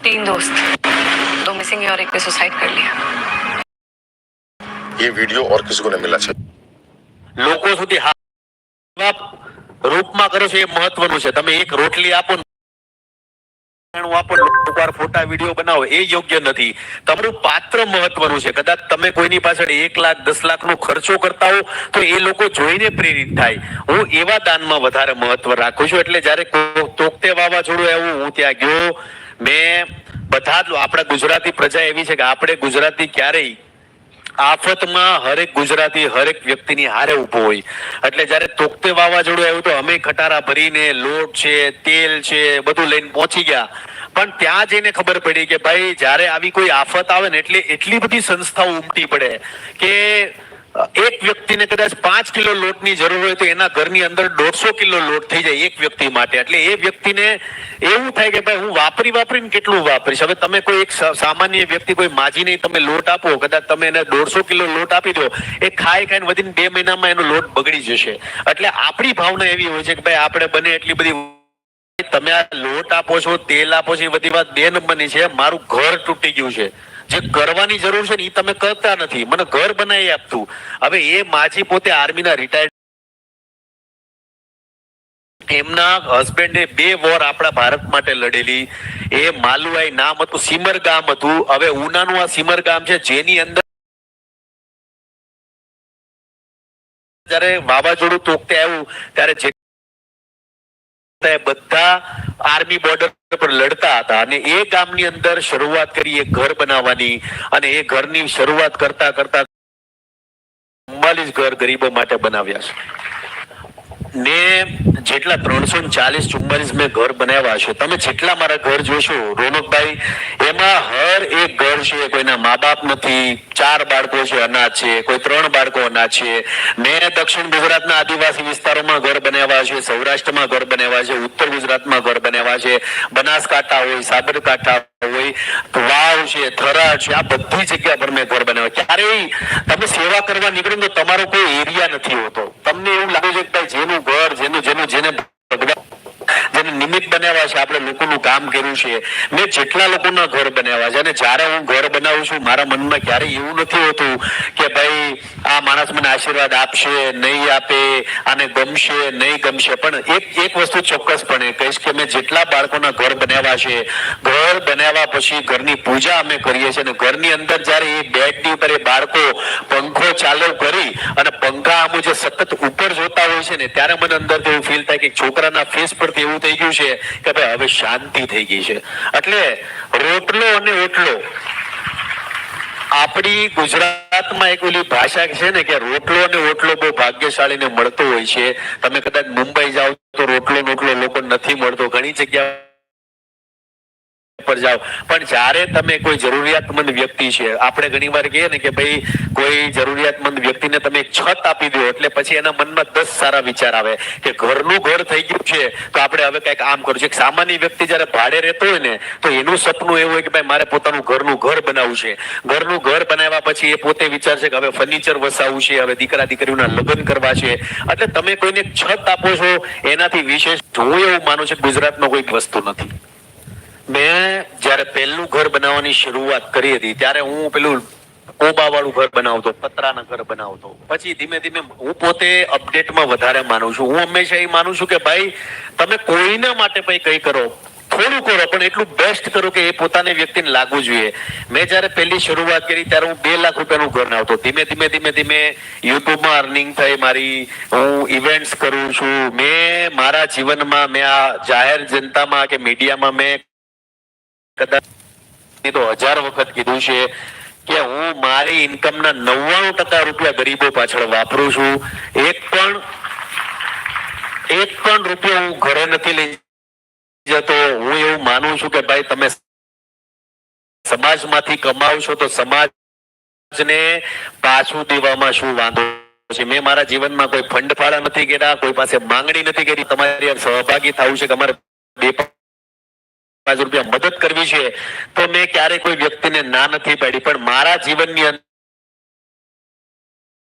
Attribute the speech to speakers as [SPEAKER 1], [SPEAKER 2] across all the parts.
[SPEAKER 1] तीन दोस्त दो मिसिंग है और एक ने सुसाइड कर लिया
[SPEAKER 2] ये वीडियो और किसी को नहीं मिलना चाहिए
[SPEAKER 3] લોકો સુધી હા એવા રૂપમાં કરો છો એ મહત્વનું છે તમે એક રોટલી આપો ફોટા, વીડિયો બનાવો, એ યોગ્ય નથી. તમારું પાત્ર મહત્વનું છે. કદાચ તમે કોઈની પાછળ એક લાખ, દસ લાખ નો ખર્ચો કરતા હો, તો એ લોકો જોઈને પ્રેરિત થાય. હું એવા દાનમાં વધારે મહત્વ રાખું છું. એટલે જ્યારે તોકતે વાવાઝોડું આવ્યું, હું ત્યાં ગયો. મેં બધા આપણા ગુજરાતી પ્રજા એવી છે કે આપણે ગુજરાતી ક્યારેય આફતમાં હરેક ગુજરાતી હરેક વ્યક્તિની હારે ઊભો હોય. એટલે જ્યારે તોકતે વાવાઝોડું આવ્યું તો અમે ખટારા ભરીને લોટ છે, તેલ છે, બધું લઈને પહોંચી ગયા. પણ ત્યાં જઈને ખબર પડી કે ભાઈ, જ્યારે આવી કોઈ આફત આવે ને એટલે એટલી બધી સંસ્થાઓ ઉમટી પડે કે એક વ્યક્તિને કદાચ પાંચ કિલો લોટની જરૂર હોય તો એના ઘરની અંદર દોઢસો કિલો લોટ થઈ જાય એક વ્યક્તિ માટે. એટલે એ વ્યક્તિને એવું થાય કે ભાઈ હું વાપરી વાપરીને કેટલું વાપરીશ? હવે તમે કોઈ એક સામાન્ય વ્યક્તિ કોઈ માજીને તમે લોટ આપો, કદાચ તમે એને દોઢસો કિલો લોટ આપી દો, એ ખાઈ ખાઈને વધીને બે મહિનામાં એનો લોટ બગડી જશે. એટલે આપણી ભાવના એવી હોય છે કે ભાઈ આપણે બને એટલી બધી તમે આ લોટ આપો છો, તેલ આપો છો, એ બધી વાત બે નંબરની છે, મારું ઘર તૂટી ગયું છે. જે કરવાની જરૂર છે ને એ તમે કરતા નથી. મને ઘર બનાવી આપતું. હવે એ માજી પોતે આર્મીના રિટાયર્ડ એમના હસબન્ડે બે વોર આપણા ભારત માટે લડેલી. એ માલુઆઈ નામ હતું સિમર ગામ હતું. હવે ઉનાનું આ સિમર ગામ છે, જેની અંદર જ્યારે વાવાઝોડું તોકતે આવ્યું, ત્યારે જે બધા આર્મી બોર્ડર પર લડતા હતા અને એ ગામની અંદર શરૂઆત કરી એક ઘર બનાવવાની અને એ ઘરની શરૂઆત કરતા કરતા ચુમ્માલીસ ઘર ગરીબો માટે બનાવ્યા છે. ને જેટલા ત્રણસો ચાલીસ ચુમ્માલીસ મેં ઘર બનાવ્યા છે, તમે જેટલા મારા ઘર જોશો, રોનકભાઈ, એમાં હર એક ઘર છે, કોઈના મા બાપ નથી, ચાર બાળકો છે, અનાથ છે, કોઈ ત્રણ બાળકો અનાથ છે. મેં દક્ષિણ ગુજરાતના આદિવાસી વિસ્તારોમાં ઘર બનાવ્યા છે, સૌરાષ્ટ્રમાં ઘર બનાવ્યા છે, ઉત્તર ગુજરાતમાં ઘર બનાવ્યા છે, બનાસકાંઠા હોય, સાબરકાંઠા વાવ છે, થરા છે, આ બધી જગ્યા પર મેં ઘર બનાવ્યા. ક્યારેય તમે સેવા કરવા નીકળો તો તમારો કોઈ એરિયા નથી હોતો. તમને એવું લાગે છે કે જેનું ઘર, જેનું જેનું, જેને ભગવાન જેને નિમિત્ત બનાવ્યા છે, આપણે લોકોનું કામ કર્યું છે. મેં જેટલા લોકોના ઘર બનાવ્યા છે, અને જ્યારે હું ઘર બનાવું છું, મારા મનમાં ક્યારેય એવું નથી હોતું કે ભાઈ, આ માણસ મને આશીર્વાદ આપશે, નહીં આપે, આને ગમશે, નહીં ગમશે. પણ એક એક વસ્તુ ચોક્કસપણે કહીશ કે મેં જેટલા બાળકોના ઘર બનાવ્યા છે, ઘર બનાવ્યા પછી ઘરની પૂજા અમે કરીએ છીએ, અને ઘરની અંદર જ્યારે એ બેડની ઉપર એ બાળકો પંખો ચાલુ કરી અને પંખા આમ જે સતત ઉપર જોતા હોય છે ને, ત્યારે મને અંદર એવું ફીલ થાય કે છોકરાના ફેસ પરથી એવું થઈ ગયું છે કે ભાઈ હવે શાંતિ થઈ ગઈ છે. એટલે રોટલો અને ઓટલો. આપણી ગુજરાતમાં એક ઓલી ભાષા છે ને કે રોટલો અને ઓટલો બહુ ભાગ્યશાળીને મળતો હોય છે. તમે કદાચ મુંબઈ જાઓ તો રોટલો નોટલો લોકો નથી મળતો. ઘણી જગ્યા પર જાઓ. પણ જ્યારે તમે કોઈ જરૂરિયાતમંદ વ્યક્તિ છે, આપણે ઘણીવાર કહીએ ને કે ભાઈ, કોઈ જરૂરિયાતમંદ વ્યક્તિને તમે એક છત આપી દો, એટલે પછી એના મનમાં દસ સારા વિચાર આવે કે ઘરનું ઘર થઈ ગયું છે, તો આપણે હવે કંઈક આમ કરવું છે. સામાન્ય વ્યક્તિ જ્યારે ભાડે રહેતો હોય ને, તો એનું સપનું એવું હોય કે ભાઈ, મારે પોતાનું ઘરનું ઘર બનાવવું છે. ઘરનું ઘર બનાવ્યા પછી એ પોતે વિચારશે કે હવે ફર્નિચર વસાવવું છે, હવે દીકરા દીકરીઓના લગ્ન કરવા છે. એટલે તમે કોઈને છત આપો છો, એનાથી વિશેષ હું એવું માનું છું ગુજરાતમાં કોઈ વસ્તુ નથી. મેં જ્યારે પહેલું ઘર બનાવવાની શરૂઆત કરી હતી, ત્યારે હું પેલું કોબા વાળું ઘર બનાવતો, પતરાના ઘર બનાવતો. પછી ધીમે ધીમે હું પોતે અપડેટમાં વધારે માનું છું. હું હંમેશા એ માનું છું કે ભાઈ, તમે કોઈના માટે ભાઈ કઈ કરો, થોડું કરો, પણ એટલું બેસ્ટ કરો કે એ પોતાને વ્યક્તિને લાગવું જોઈએ. મેં જ્યારે પહેલી શરૂઆત કરી ત્યારે હું બે લાખ રૂપિયાનું ઘર નાવતો. ધીમે ધીમે ધીમે ધીમે યુટ્યુબમાં અર્નિંગ થઈ મારી, હું ઇવેન્ટ્સ કરું છું. મેં મારા જીવનમાં, મેં આ જાહેર જનતામાં કે મીડિયામાં મેં કદાચ તો હજાર વખત કીધું છે કે હું મારી ઇન્કમના નવ્વાણું ટકા રૂપિયા ગરીબો પાછળ વાપરું છું. એક પણ એક પણ રૂપિયો હું ઘરે નથી લઈ જતો. હું એવું માનું છું કે ભાઈ તમે સમાજમાંથી કમાવશો તો સમાજને પાછું દેવામાં શું વાંધો છે? મેં મારા જીવનમાં કોઈ ફંડ ફાળા નથી કર્યા, કોઈ પાસે માંગણી નથી કરી. તમારી સહભાગી થવું છે કે અમારે બે પાંચ રૂપિયા મદદ કરવી છે, તો મેં ક્યારે કોઈ વ્યક્તિને ના નથી પાડી, પણ મારા જીવનની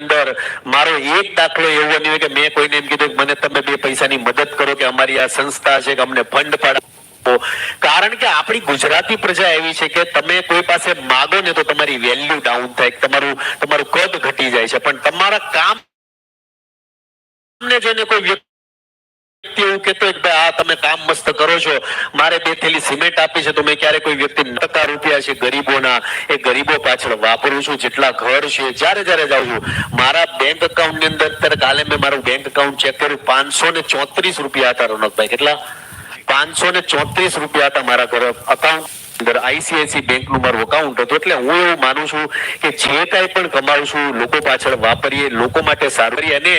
[SPEAKER 3] અંદર મારો એક દાખલો એવો નહીં કે મેં કોઈને એમ કીધું મને તમે બે પૈસાની મદદ કરો કે અમારી આ સંસ્થા છે કે અમને ફંડ પાડો કારણ કે આપણી ગુજરાતી પ્રજા એવી છે કે તમે કોઈ પાસે માગો ને તો તમારી વેલ્યુ ડાઉન થાય, તમારું તમારું કદ ઘટી જાય છે. પણ તમારા કામ ને જોઈને કોઈ વ્યક્તિ એવું કહેતો હોય કે ભાઈ, આ તમે કામ મસ્ત કરો છો. મારે બે થેલી સિમેન્ટ આપી છે તો મેં ક્યારે કોઈ વ્યક્તિ ટકા રૂપિયા છે, ગરીબોના. એ ગરીબો પાછળ વાપરું છું. જેટલા ઘર છે, જ્યારે જ્યારે જાઉં છું. મારા બેંક એકાઉન્ટની અંદર અત્યારે કાલે મેં મારું બેંક અકાઉન્ટ ચેક કર્યું. પાંચસો ને ચોત્રીસ રૂપિયા હતા રોનકભાઈ કેટલા? પાંચસો ને ચોત્રીસ રૂપિયા હતા મારા ઘર અકાઉન્ટ અંદર આઈસીઆઈસી બેંકનું મારું અકાઉન્ટ હતું. એટલે હું એવું માનું છું કે જે કાંઈ પણ કમાવું છું, લોકો પાછળ વાપરીએ, લોકો માટે સારું અને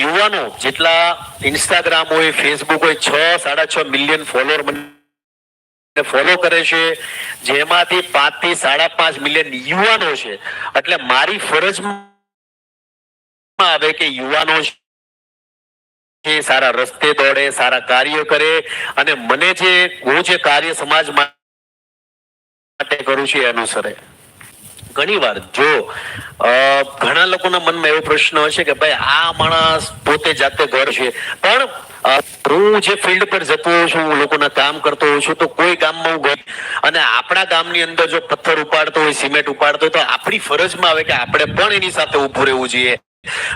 [SPEAKER 3] યુવાનો જેટલા ઇન્સ્ટાગ્રામ હોય ફેસબુક હોય, છ, સાડા છ મિલિયન ફોલોઅર ફોલો કરે છે, જેમાંથી પાંચથી સાડા પાંચ મિલિયન યુવાનો છે. એટલે મારી ફરજમાં આવે કે યુવાનો સારા રસ્તે દોડે, સારા કાર્ય કરે અને મને જે, હું જે કાર્ય સમાજ માટે કરું છું એ અનુસરે ઘણી વાર જો ઘણા લોકોના મનમાં એવો પ્રશ્ન હશે કે ભાઈ, આ માણસ પોતે જાતે ઘર છે. પણ હું જે ફિલ્ડ પર જતો હોઉં છું, હું લોકોના કામ કરતો હોઉં છું, તો કોઈ ગામમાં હું ગઈ અને આપણા ગામની અંદર જો પથ્થર ઉપાડતો હોય, સિમેન્ટ ઉપાડતો હોય, તો આપણી ફરજમાં આવે કે આપણે પણ એની સાથે ઊભું રહેવું જોઈએ.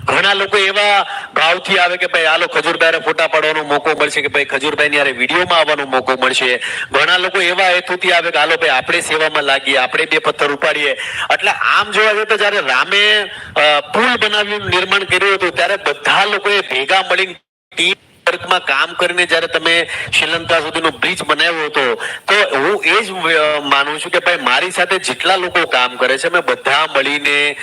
[SPEAKER 3] ઘણા લોકો એવા ભાવથી આવે કે ભાઈ, હાલો ખજૂરભાઈ ફોટા પાડવાનો મોકો મળશે કે ભાઈ ખજૂરભાઈ ની વિડીયોમાં આવવાનો મોકો મળશે. ઘણા લોકો એવા હેતુથી આવે કે, હાલો, ભાઈ, આપણે સેવામાં લાગીએ, આપણે બે પથ્થર ઉપાડીએ. એટલે આમ જોવા જઈએ તો જયારે રામે પુલ બનાવ્યું, નિર્માણ કર્યું હતું, ત્યારે બધા લોકોએ ભેગા મળીને ટીમ વર્કમાં કામ કરીને જ્યારે તમે શ્રીલંકા સુધીનો બ્રિજ બનાવ્યો હતો, તો હું એ જ માનું છું કે ભાઈ મારી સાથે જેટલા લોકો કામ કરે છે, અમે બધા મળીને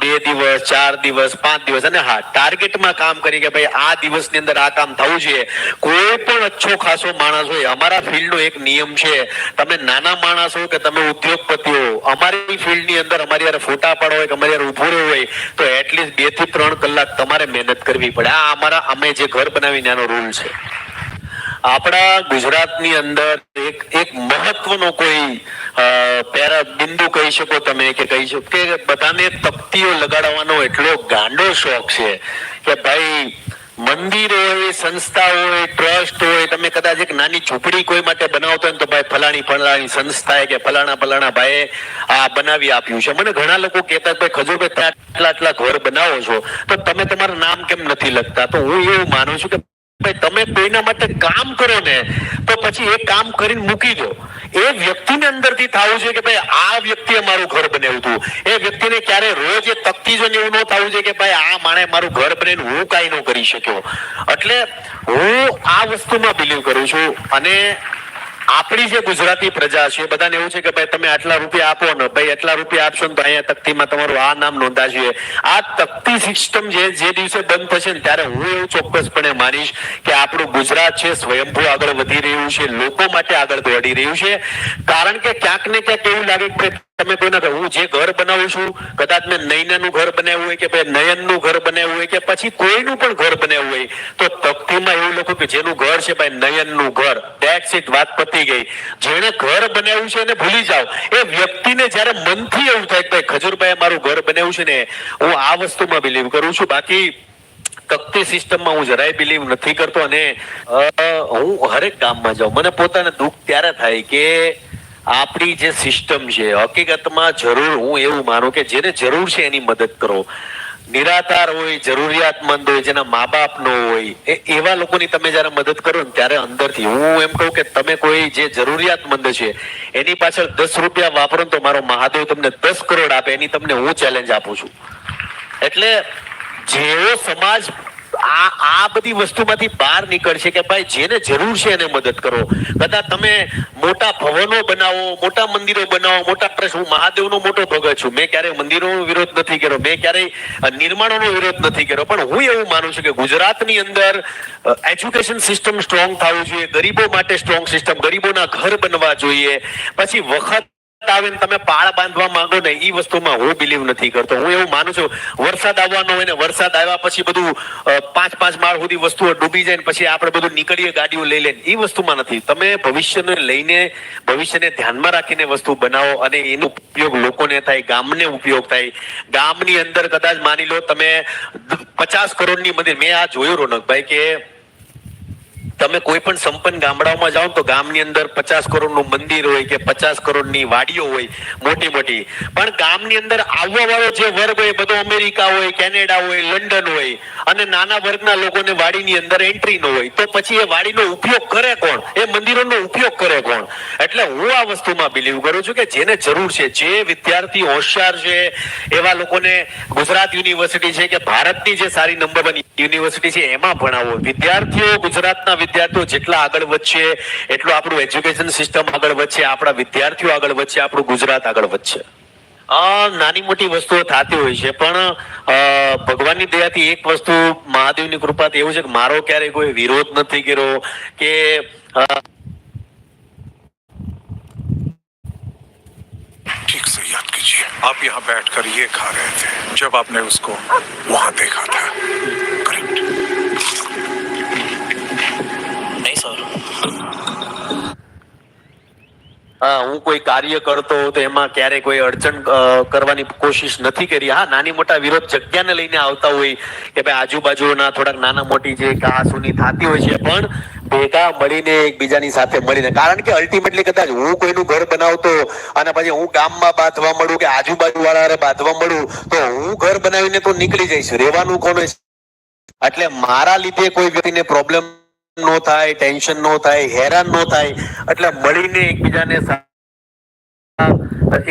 [SPEAKER 3] બે દિવસ, ચાર દિવસ, પાંચ દિવસ અને હા ટાર્ગેટમાં કામ કરી કે ભાઈ આ દિવસની અંદર આ કામ થવું જોઈએ. કોઈ પણ અચ્છો ખાસો માણસ હોય, અમારા ફિલ્ડનો એક નિયમ છે, તમે નાના માણસ હો કે તમે ઉદ્યોગપતિ હો, અમારી ફિલ્ડની અંદર અમારી યાર ફોટા પાડો હોય કે અમારી યાર ઊભું રહેવું હોય, તો એટલીસ્ટ બેથી ત્રણ કલાક તમારે મહેનત કરવી પડે. આ અમારા, અમે જે ઘર બનાવીને આનો રૂલ છે. આપણા ગુજરાતની અંદર એક એક મહત્વનો કોઈ પેરા બિંદુ કહી શકો તમે કે કહી શકો કે બધાને તપ્તીઓ લગાડવાનો એટલો ગાંડો શોખ છે કે ભાઈ, મંદિર હોય સંસ્થા હોય, ટ્રસ્ટ હોય, તમે કદાચ એક નાની ઝૂંપડી કોઈ માટે બનાવતો હોય તો ભાઈ ફલાણી ફલાણી સંસ્થાએ કે ફલાણા ફલાણા ભાઈએ આ બનાવી આપ્યું છે. મને ઘણા લોકો કહેતા ભાઈ ખજૂરભાઈ તમે આટલા આટલા ઘર બનાવો છો. તો તમે તમારું નામ કેમ નથી લખતા? તો હું એવું માનું છું કે ભાઈ તમે કોઈના માટે કામ કરો ને, તો પછી એ કામ કરીને મૂકી દો. એ વ્યક્તિને અંદરથી થવું છે કે ભાઈ, આ વ્યક્તિએ મારું ઘર બનાવ્યું હતું. એ વ્યક્તિને ક્યારે રોજ એ તકતી જોઈને એવું ન થવું છે કે ભાઈ, આ માણે મારું ઘર બનાવીને હું કાંઈ ન કરી શક્યો. એટલે હું આ વસ્તુમાં બિલીવ કરું છું અને આપણી જે ગુજરાતી પ્રજા છે, બધાને એવું છે કે ભાઈ તમે આટલા રૂપિયા આપો ને, ભાઈ એટલા રૂપિયા આપશો ને તો અહીંયા તકતીમાં તમારું આ નામ નોંધાશે. આ તકતી સિસ્ટમ જે જે દિવસે બંધ થશે ને ત્યારે હું એવું ચોક્કસપણે માનીશ કે આપણું ગુજરાત છે, સ્વયંભૂ આગળ વધી રહ્યું છે, લોકો માટે આગળ દોડી રહ્યું છે. કારણ કે ક્યાંક ને ક્યાંક એવું લાગે કે તમે કોઈના હું જે ઘર બનાવું છું, કદાચ મેં નૈનાનું ઘર બનાવ્યું હોય કે ભાઈ નયનનું ઘર બનાવ્યું હોય કે પછી કોઈનું પણ ઘર બનાવ્યું હોય, તો તકતીમાં એવું લખો કે જેનું ઘર છે ભાઈ નયનનું ઘર. That's ઇટ વાત પતી ગઈ. જેણે ઘર બનાવ્યું છે એને ભૂલી જાઓ. એ વ્યક્તિને જ્યારે મનથી એવું થાય કે ભાઈ ખજૂરભાઈ મારું ઘર બનાવ્યું છે ને, હું આ વસ્તુમાં બિલીવ કરું છું. બાકી તકતી સિસ્ટમમાં હું જરાય બિલીવ નથી કરતો અને હું હરેક ગામમાં જાઉં. મને પોતાને દુઃખ ત્યારે થાય કે આપણી જે સિસ્ટમ છે, હકીકતમાં જરૂર હું એવું માનું કે જેને જરૂર છે એની મદદ કરો. નિરાધાર હોય, જરૂરિયાતમંદ હોય, જેના મા બાપ નો હોય, એ એવા લોકોની તમે જ્યારે મદદ કરો ને ત્યારે અંદરથી હું એમ કહું કે તમે કોઈ જે જરૂરિયાતમંદ છે, એની પાછળ દસ રૂપિયા વાપરો તો મારો મહાદેવ તમને દસ કરોડ આપે, એની તમને હું ચેલેન્જ આપું છું. એટલે જેવો સમાજ આ આ બધી વસ્તુમાંથી બહાર નીકળશે કે ભાઈ જેને જરૂર છે એને મદદ કરો. કદાચ તમે મોટા ભવનો બનાવો, મોટા મંદિરો બનાવો, મોટા પ્રશ્ન હું મહાદેવનો મોટો ભગત છું. મેં ક્યારેય મંદિરોનો વિરોધ નથી કર્યો. મેં ક્યારેય નિર્માણોનો વિરોધ નથી કર્યો. પણ હું એવું માનું છું કે ગુજરાતની અંદર એજ્યુકેશન સિસ્ટમ સ્ટ્રોંગ થવું જોઈએ. ગરીબો માટે સ્ટ્રોંગ સિસ્ટમ ગરીબોના ઘર બનવા જોઈએ. પછી વખત આવે તમે પાળ બાંધવા માંગો ને એ વસ્તુમાં હું બિલીવ નથી કરતો. હું એવું માનું છું, વરસાદ આવવાનો હોય ને વરસાદ આવ્યા પછી બધું પાંચ પાંચ માળ સુધી વસ્તુઓ ડૂબી જાય ને પછી આપણે બધું નીકળીએ, ગાડીઓ લઈ લઈને. એ વસ્તુમાં નથી. તમે ભવિષ્યને લઈને, ભવિષ્યને ધ્યાનમાં રાખીને વસ્તુ બનાવો અને એનો ઉપયોગ લોકોને થાય, ગામને ઉપયોગ થાય. ગામની અંદર કદાચ માની લો તમે પચાસ કરોડની મંદિર, મેં આ જોયું રોનકભાઈ કે તમે કોઈ પણ સંપન્ન ગામડાઓમાં જાઓ તો ગામની અંદર પચાસ કરોડનું મંદિર હોય કે પચાસ કરોડની વાડીઓ હોય, મોટી મોટી. પણ ગામની અંદર આવવા વાળો જે વર્ગ હોય બધો અમેરિકા હોય, કેનેડા હોય, લંડન હોય અને નાના વર્ગના લોકોને વાડીની અંદર એન્ટ્રી ન હોય, તો પછી એ વાડીનો ઉપયોગ કરે કોણ? એ મંદિરોનો ઉપયોગ કરે કોણ? એટલે હું આ વસ્તુમાં બિલીવ કરું છું કે જેને જરૂર છે, જે વિદ્યાર્થી હોશિયાર છે, એવા લોકોને ગુજરાત યુનિવર્સિટી છે કે ભારતની જે સારી નંબર વન યુનિવર્સિટી છે, એમાં ભણાવો. વિદ્યાર્થીઓ ગુજરાતના વિદ્યાર્થીઓ જેટલા આગળ વધશે એટલું આપણું એજ્યુકેશન સિસ્ટમ આગળ વધશે આપણા વિદ્યાર્થીઓ આગળ વધશે આપણું ગુજરાત આગળ વધશે અ, નાની મોટી વસ્તુઓ થતી હોય છે પણ અ, ભગવાનની દયાથી એક વસ્તુ મહાદેવની કૃપાથી એવું છે કે મારો ક્યારેય કોઈ વિરોધ નથી કર્યો કે અ,
[SPEAKER 4] ठीक से याद कीजिए आप यहाँ बैठकर ये खा रहे थे जब आपने उसको वहां देखा था
[SPEAKER 3] હા કોઈ કાર્ય કરતો તો એમાં ક્યારે કોઈ અડચણ કરવાની કોશિશ નથી કરી. હા, નાની મોટા વિરોધ જગ્યાને લઈને આવતા હોય કે ભાઈ આજુબાજુના થોડાક નાના મોટી જે કહાસુની થતી હોય છે, પણ ભેગા મળીને એકબીજાની સાથે મળીને, કારણ કે અલ્ટિમેટલી કદાચ હું કોઈનું ઘર બનાવતો અને પછી હું ગામમાં બાંધવા મળું કે આજુબાજુ વાળા બાંધવા મળું, તો હું ઘર બનાવીને તો નીકળી જઈશ. રહેવાનું કોને એટલે મારા લીધે કોઈ વ્યક્તિને પ્રોબ્લેમ નો થાય ટેન્શન નો થાય, હેરાન નો થાય, એટલે મળીને એકબીજાને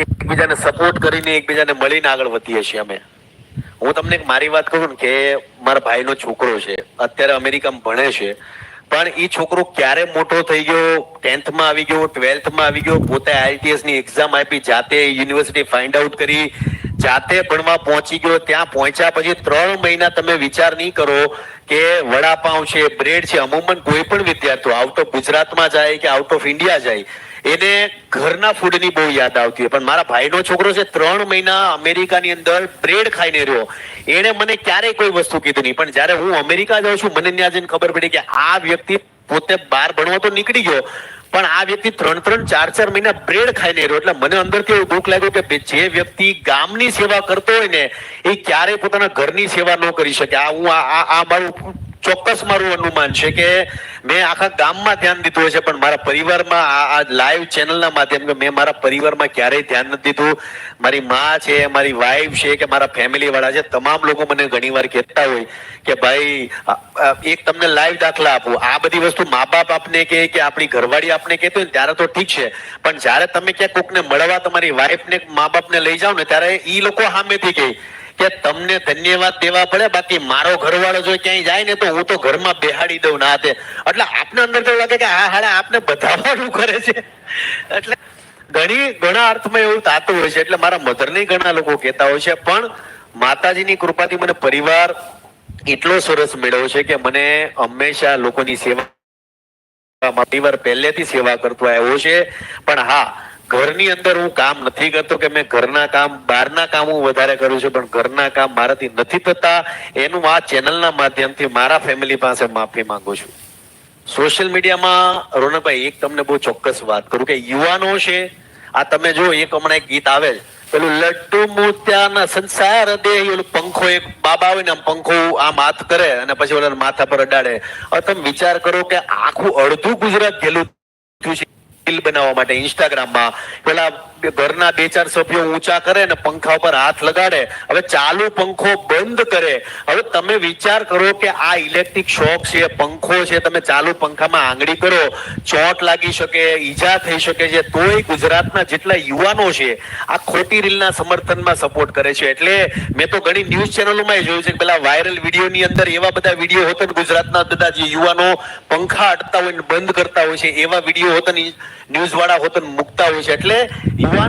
[SPEAKER 3] એકબીજાને સપોર્ટ કરીને એકબીજાને મળીને આગળ વધીએ છીએ અમે. હું તમને મારી વાત કરું કે મારા ભાઈનો છોકરો છે. અત્યારે અમેરિકામાં ભણે છે. પણ એ છોકરો ક્યારે મોટો થઈ ગયો? ટેન્થમાં આવી ગયો, ટ્વેલ્થમાં આવી ગયો, પોતે આઈટીએસની એક્ઝામ આપી, જાતે યુનિવર્સિટી ફાઇન્ડ આઉટ કરી જાતે ભણવા પહોંચી ગયો, ત્યાં પહોંચ્યા પછી ત્રણ મહિના તમે વિચાર નહીં કરો કે વડાપાઉં છે, બ્રેડ છે, અમુમન કોઈ પણ વિદ્યાર્થીઓ આઉટ ઓફ ગુજરાતમાં જાય કે આઉટ ઓફ ઇન્ડિયા જાય, એને ઘરના ફૂડની બહુ યાદ આવતી હોય. પણ મારા ભાઈનો છોકરો છે, ત્રણ મહિના અમેરિકાની અંદર બ્રેડ ખાઈને રહ્યો. એણે મને ક્યારેય કોઈ વસ્તુ કીધી નહીં. પણ જ્યારે હું અમેરિકા જાઉં છું, મને ત્યાં જઈને ખબર પડી કે આ વ્યક્તિ પોતે બહાર ભણવા તો નીકળી ગયો. પણ આ વ્યક્તિ ત્રણ ત્રણ ચાર ચાર મહિના બ્રેડ ખાઈને રહ્યો. એટલે મને અંદરથી એવું દુઃખ લાગ્યું કે જે વ્યક્તિ ગામની સેવા કરતો હોય ને, એ ક્યારેય પોતાના ઘરની સેવા ન કરી શકે. આ હું આ- આ મારું ચોક્કસ મારું અનુમાન છે કે મેં આખા ગામમાં ધ્યાન દીધું હશે, પણ મારા પરિવારમાં આ લાઈવ ચેનલના માધ્યમથી મેં મારા પરિવારમાં ક્યારેય ધ્યાન નથી દીધું. મારી માં છે, મારી વાઈફ છે કે મારા ફેમિલી વાળા છે, તમામ લોકો મને ઘણીવાર કહેતા હોય કે ભાઈ એક તમને લાઈવ દાખલા આપું. આ બધી વસ્તુ મા બાપ આપને કહે કે આપણી ઘરવાળી આપને કહેતી હોય ત્યારે તો ઠીક છે. પણ જ્યારે તમે ક્યાંક કોકને મળવા તમારી વાઈફને મા બાપને લઈ જાઓ ને, ત્યારે એ લોકો સામેથી કહે કે તમને ધન્યવાદ દેવા પડે, બાકી મારો ઘરવાળો જો ક્યાંય જાય ને તો હું તો ઘરમાં બેહાડી દઉં ના તે એટલે આપને અંદર તો લાગે કે આ હાડા આપને બધાવાનું કરે છે. એટલે ઘણી, ઘણા અર્થમાં એવું થતું હોય છે. એટલે મારા મધરને ઘણા લોકો કહેતા હોય છે, પણ માતાજીની કૃપાથી મને પરિવાર એટલો સરસ મેળવ્યો છે કે મને હંમેશા લોકોની સેવા, પરિવાર પહેલેથી સેવા કરતો આવ્યો છે. પણ હા ઘરની અંદર હું કામ નથી કરતો કે મેં ઘરના કામ, બહારના કામ હું વધારે કરું છું, પણ ઘરના કામ મારાથી નથી થતા, એનું આ ચેનલના માધ્યમથી મારા ફેમિલી પાસે માફી માંગુ છું. સોશિયલ મીડિયામાં રોનકભાઈ, એક તમને બહુ ચોક્કસ વાત કરું કે યુવાનો છે, આ તમે જો એક હમણાં એક ગીત આવે પેલું, લટ્ટુ મોત્યાના સંસાર દે ઓલું પંખો એક બાબા હોય ને, આમ પંખો આમ હાથ કરે અને પછી ઓલા માથા પર અડાડે. હવે તમે વિચાર કરો કે આખું અડધું ગુજરાત થયું છે બનાવવા માટે ઇન્સ્ટાગ્રામમાં. પેલા ઘરના બે ચાર સભ્યો ઊંચા કરે ને પંખા ઉપર હાથ લગાડે. હવે ચાલુ પંખો બંધ કરે. હવે તમે વિચાર કરો કે આ ઇલેક્ટ્રિક શોક છે, પંખો છે, તમે ચાલુ પંખામાં આંગળી કરો. ચોટ લાગી શકે, ઈજા થઈ શકે છે. તોય ગુજરાતના જેટલા યુવાનો છે, આ ખોટી રીલના સમર્થનમાં સપોર્ટ કરે છે. એટલે મેં તો ઘણી ન્યૂઝ ચેનલોમાં જોયું છે કે પેલા વાયરલ વિડીયોની અંદર એવા બધા વીડિયો હોતા ગુજરાતના બધા જે યુવાનો પંખા અડતા હોય ને બંધ કરતા હોય છે, એવા વીડિયો હોતા ને ન્યૂઝ વાળા હોતા ને મૂકતા હોય છે. એટલે યુવાનો